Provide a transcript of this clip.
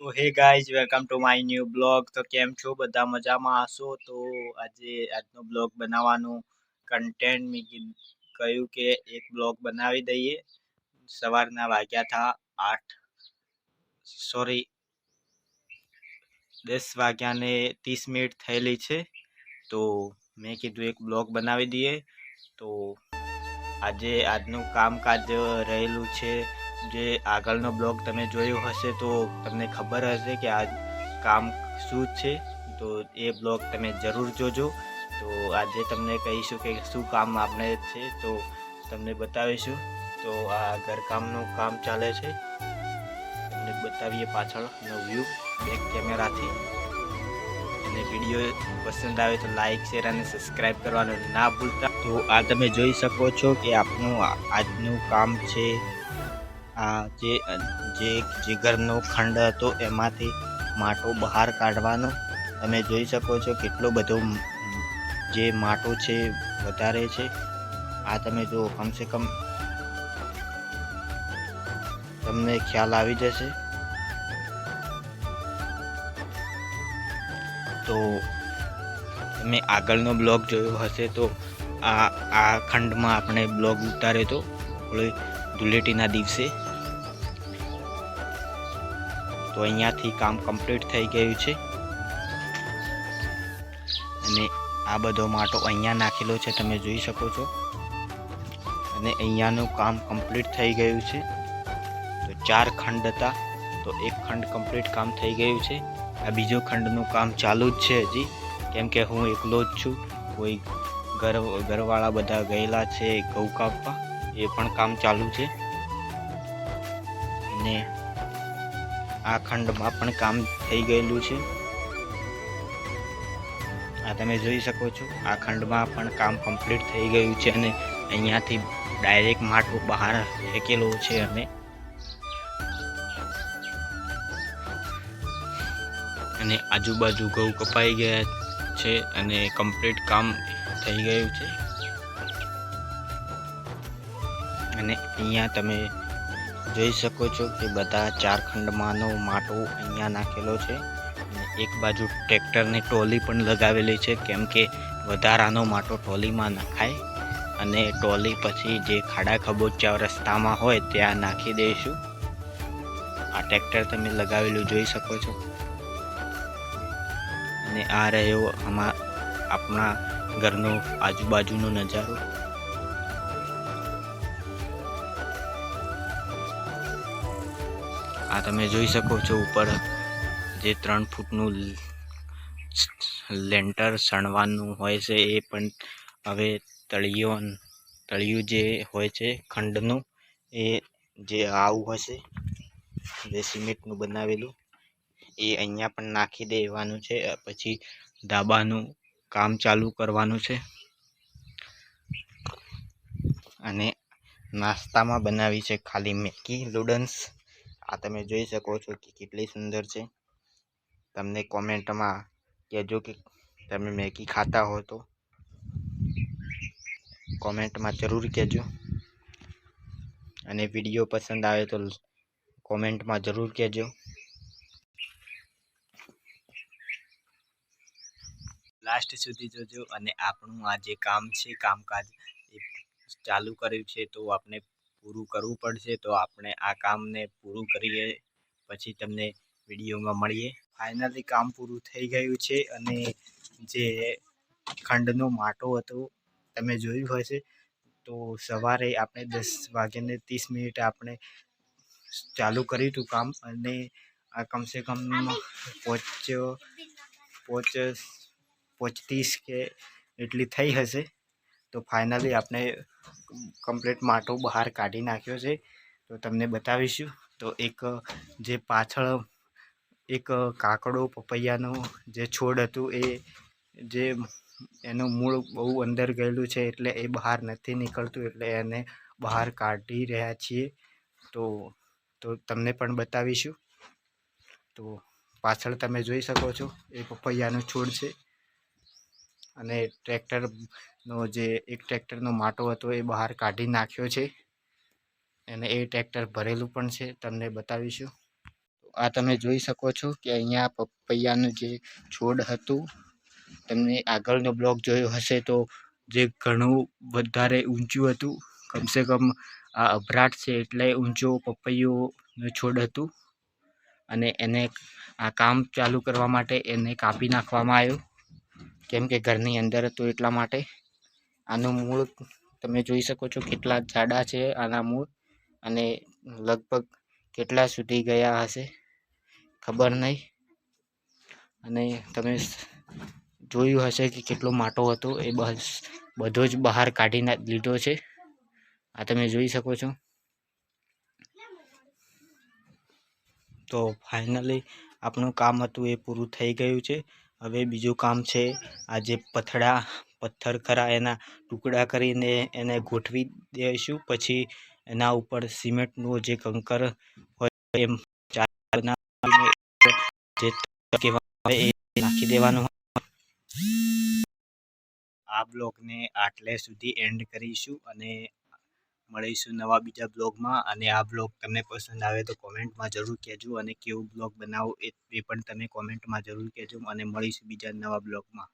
તો hey guys, welcome to my new blog. તો કેમ છો? બધા મજામાં હશો? તો આજે આજનો બ્લોગ બનાવવાનું કન્ટેન્ટ મેં કહ્યું કે એક બ્લોગ બનાવી દઈએ. સવારના વાગ્યા હતા આઠ. સોરી દસ વાગ્યાને ત્રીસ મિનિટ થયેલી છે. તો મેં કીધું એક બ્લોગ બનાવી દઈએ. તો આજે આજનું કામકાજ રહેલું છે જે આગળનો બ્લોગ તમે જોયો હશે તો તમને ખબર હશે કે આ કામ શું છે. તો એ બ્લોગ તમે જરૂર જોજો. તો આજે તમને કહીશું કે શું કામ આપણે છે તો તમને બતાવીશું. તો આ ઘરકામનું કામ ચાલે છે. તમને બતાવીએ પાછળનો વ્યૂ બેક કેમેરાથી અને વીડિયો પસંદ આવે તો લાઇક શેર અને સબસ્ક્રાઈબ કરવાનું ના ભૂલતા. તો આ તમે જોઈ શકો છો કે આપનું આજનું કામ છે આ જે જે જીગરનો ખંડ હતો એમાંથી માટો બહાર કાઢવાનો. તમે જોઈ શકો છો કેટલો બધો જે માટો છે વધારે છે. આ તમે જો કમસે કમ તમને ખ્યાલ આવી જશે. તો તમે આગળનો બ્લોગ જોયો હશે તો આ આ ખંડમાં આપણે બ્લોગ ઉતાર્યો હતો ધૂળેટીના દિવસે તો અહીંયાથી કામ કમ્પ્લીટ થઈ ગયું છે. અને આ બધો માટો અહીંયા નાખેલો છે, તમે જોઈ શકો છો. અને અહીંયાનું કામ કમ્પ્લીટ થઈ ગયું છે. તો ચાર ખંડ હતા, તો એક ખંડ કમ્પ્લીટ કામ થઈ ગયું છે. આ બીજો ખંડનું કામ ચાલુ જ છે હજી. કેમ કે હું એકલો જ છું. કોઈ ઘર, ઘરવાળા બધા ગયેલા છે, ઘઉં કાપવા. એ પણ કામ ચાલુ છે. અને આ ખંડમાં પણ કામ થઈ ગયેલું છે. આ તમે જોઈ શકો છો, આ ખંડમાં પણ કામ કમ્પ્લીટ થઈ ગયું છે અને અહીંયાથી ડાયરેક્ટ માટો બહાર ફેંકેલો છે અને અને આજુબાજુ ઘઉં કપાઈ ગયા છે અને કમ્પ્લીટ કામ થઈ ગયું છે. અને અહીંયા તમે જોઈ શકો છો કે બધા ચાર ખંડમાંનો માટો અહીંયા નાખેલો છે અને એક બાજુ ટ્રેક્ટરની ટોલી પણ લગાવેલી છે, કેમ કે વધારાનો માટો ટોલીમાં નખાય અને ટોલી પછી જે ખાડા ખબોચ્યા રસ્તામાં હોય ત્યાં નાખી દઈશું. આ ટ્રેક્ટર તમે લગાવેલું જોઈ શકો છો. અને આ રહ્યો આમાં આપણા ઘરનો આજુબાજુનો નજારો. આ તમે જોઈ શકો છો ઉપર જે ત્રણ ફૂટનું લેન્ટર સણવાનું હોય છે, એ પણ હવે તળિયો, તળિયું જે હોય છે ખંડનું, એ જે આવું હશે, જે સિમેન્ટનું બનાવેલું, એ અહીંયા પણ નાખી દેવાનું છે, પછી ધાબાનું કામ ચાલુ કરવાનું છે. અને નાસ્તામાં બનાવી છે ખાલી મેકી નૂડલ્સ આ તમે જોઈ શકો છો કે કેટલી સુંદર છે. તમને કોમેન્ટમાં કહેજો કે તમે મેગી ખાતા હો તો. કોમેન્ટમાં જરૂર કહેજો. અને વીડિયો પસંદ આવે તો કોમેન્ટમાં જરૂર કહેજો. લાસ્ટ સુધી જોજો અને આપણું આ જે કામ છે કામકાજ ચાલુ કર્યું છે તો આપણે પૂરું કરવું પડશે તો આપણે આ કામને પૂરું કરીએ, પછી તમને વિડીયોમાં મળીએ. ફાઇનલી કામ પૂરું થઈ ગયું છે અને જે ખંડનો માટો હતો, તમે જોયું હશે, તો સવારે આપણે દસ વાગ્યાને ત્રીસ મિનિટ આપણે ચાલુ કર્યું હતું કામ અને આ કમસે કમ પોચ પોચ પોચ કે એટલી થઈ હશે. તો ફાઇનલી આપણે કમ્પ્લીટ માટો બહાર કાઢી નાખ્યો છે. તો તમને બતાવીશું. તો એક, જે પાછળ એક કાકડો, પપૈયાનો જે છોડ હતું, એ જે એનું મૂળ બહુ અંદર ગયેલું છે, એટલે એ બહાર નથી નીકળતું, એટલે એને બહાર કાઢી રહ્યા છીએ. તો તો તમને પણ બતાવીશું. તો પાછળ તમે જોઈ શકો છો, એ પપૈયાનો છોડ છે. અને ટ્રેક્ટરનો જે, એક ટ્રેક્ટરનો માટો હતો એ બહાર કાઢી નાખ્યો છે. અને એ ટ્રેક્ટર ભરેલું પણ છે, તમને બતાવીશું. આ તમે જોઈ શકો છો કે અહીંયા પપૈયાનું જે છોડ હતું, તમને આગળનો બ્લોક જોયો હશે તો જે ઘણું વધારે ઊંચું હતું, કમસે કમ આ અભરાટ છે એટલે ઊંચો પપૈયોનું છોડ હતું. અને એને આ કામ ચાલુ કરવા માટે એને કાપી નાખવામાં આવ્યો. કેમ કે ઘરની અંદર હતું એટલા માટે આનું મૂળ તમે જોઈ શકો છો કેટલા જાડા છે આના મૂળ અને લગભગ કેટલા સુધી ગયા હશે, ખબર નહીં. અને તમે જોયું હશે કે કેટલો માટો હતો, એ બસ, બધો જ બહાર કાઢી લીધો છે. આ તમે જોઈ શકો છો. તો ફાઇનલી આપણું કામ હતું એ પૂરું થઈ ગયું છે. હવે બીજું કામ છે આ જે પથડા પથ્થર ખરા એના ટુકડા કરીને એને ગોઠવી દઈશું. પછી એના ઉપર સિમેન્ટનું જે કંકર હોય એમ જે નાખી દેવાનું. આ બ્લોગને આટલે સુધી એન્ડ કરીશું અને મળીશું નવા બીજા બ્લોગમાં. અને આ બ્લોગ તમને પસંદ આવે તો કોમેન્ટમાં જરૂર કહેજો. અને કેવું બ્લોગ બનાવો એ પણ તમે કોમેન્ટમાં જરૂર કહેજો. અને મળીશું બીજા નવા બ્લોગમાં.